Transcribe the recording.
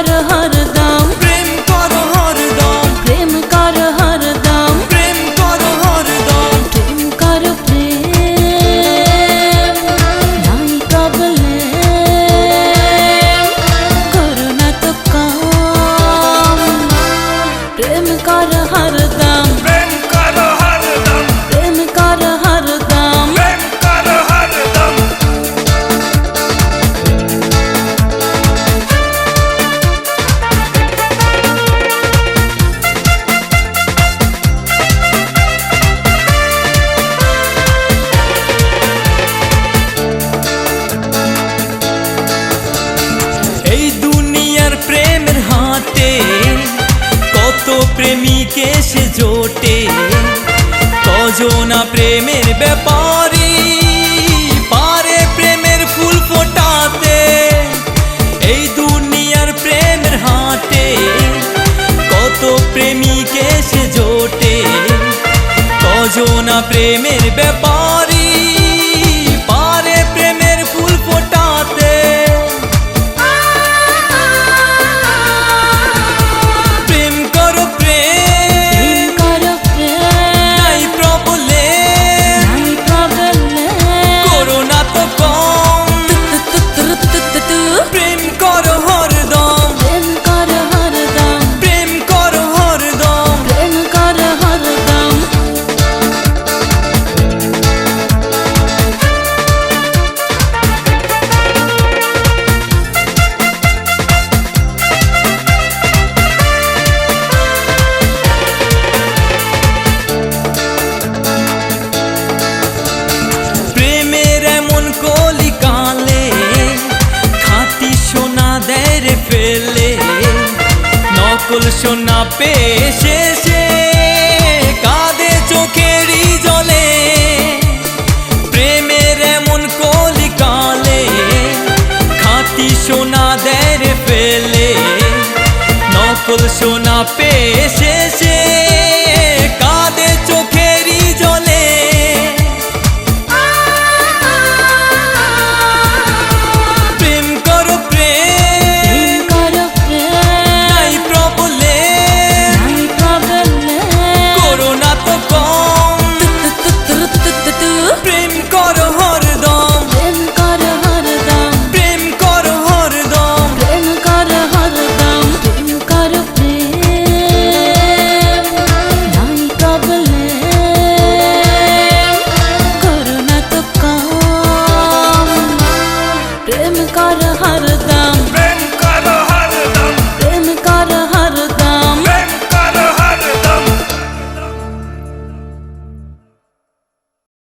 হর হর দাম প্রেম করো প্রেমিকে সে জোটে। কজনা প্রেমের ব্যাপারে, পারে প্রেমের ফুল ফোটাতে। এই দুনিয়ার প্রেমের হাটে, কত প্রেমিকে সে জোটে। কজনা প্রেমের ব্যাপারে সোনা দেয় ফেলে, নকল সোনা পেয়ে শেষে কাঁদে চোখেরই জলে। প্রেমের এমন কলি কালে খাতি সোনা দেয় ফেলে, নকল সোনা পেয়ে